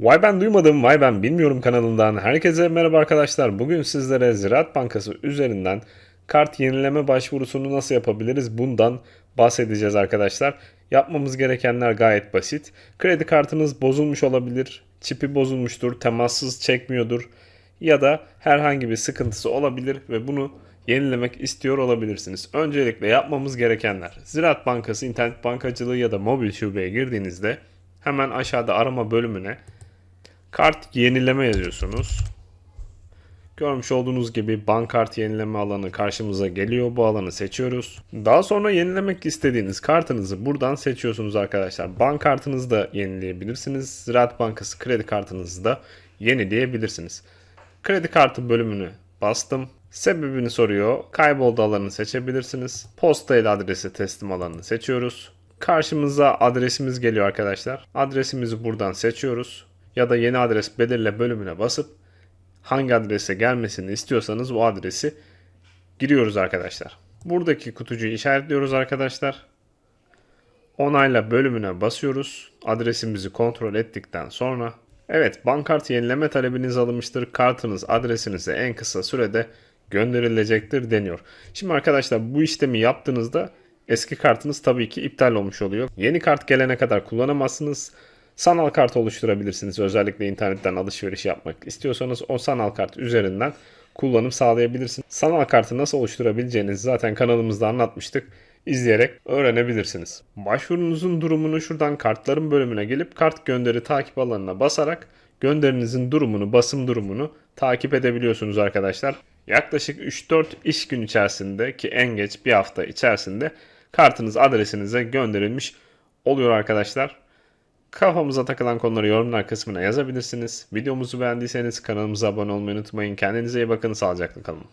Vay ben duymadım, vay ben bilmiyorum kanalından herkese merhaba arkadaşlar. Bugün sizlere Ziraat Bankası üzerinden kart yenileme başvurusunu nasıl yapabiliriz bundan bahsedeceğiz arkadaşlar. Yapmamız gerekenler gayet basit. Kredi kartınız bozulmuş olabilir, çipi bozulmuştur, temassız çekmiyordur ya da herhangi bir sıkıntısı olabilir ve bunu yenilemek istiyor olabilirsiniz. Öncelikle yapmamız gerekenler Ziraat Bankası internet bankacılığı ya da mobil şubeye girdiğinizde hemen aşağıda arama bölümüne kart yenileme yazıyorsunuz. Görmüş olduğunuz gibi bank kart yenileme alanı karşımıza geliyor. Bu alanı seçiyoruz. Daha sonra yenilemek istediğiniz kartınızı buradan seçiyorsunuz arkadaşlar. Bank kartınızı da yenileyebilirsiniz. Ziraat Bankası kredi kartınızı da yenileyebilirsiniz. Kredi kartı bölümünü bastım. Sebebini soruyor. Kayboldu alanını seçebilirsiniz. Posta ile adresi teslim alanını seçiyoruz. Karşımıza adresimiz geliyor arkadaşlar. Adresimizi buradan seçiyoruz. Ya da yeni adres belirle bölümüne basıp hangi adrese gelmesini istiyorsanız o adresi giriyoruz arkadaşlar. Buradaki kutucuğu işaretliyoruz arkadaşlar. Onayla bölümüne basıyoruz. Adresimizi kontrol ettikten sonra Evet, bankart yenileme talebiniz alınmıştır. Kartınız adresinize en kısa sürede gönderilecektir deniyor. Şimdi arkadaşlar bu işlemi yaptığınızda eski kartınız tabii ki iptal olmuş oluyor. Yeni kart gelene kadar kullanamazsınız. Sanal kart oluşturabilirsiniz. Özellikle internetten alışveriş yapmak istiyorsanız o sanal kart üzerinden kullanım sağlayabilirsiniz. Sanal kartı nasıl oluşturabileceğinizi zaten kanalımızda anlatmıştık. İzleyerek öğrenebilirsiniz. Başvurunuzun durumunu şuradan kartların bölümüne gelip kart gönderi takip alanına basarak gönderinizin durumunu, basım durumunu takip edebiliyorsunuz arkadaşlar. Yaklaşık 3-4 iş gün içerisinde ki en geç bir hafta içerisinde kartınız adresinize gönderilmiş oluyor arkadaşlar. Kafamıza takılan konuları yorumlar kısmına yazabilirsiniz. Videomuzu beğendiyseniz kanalımıza abone olmayı unutmayın. Kendinize iyi bakın. Sağlıcakla kalın.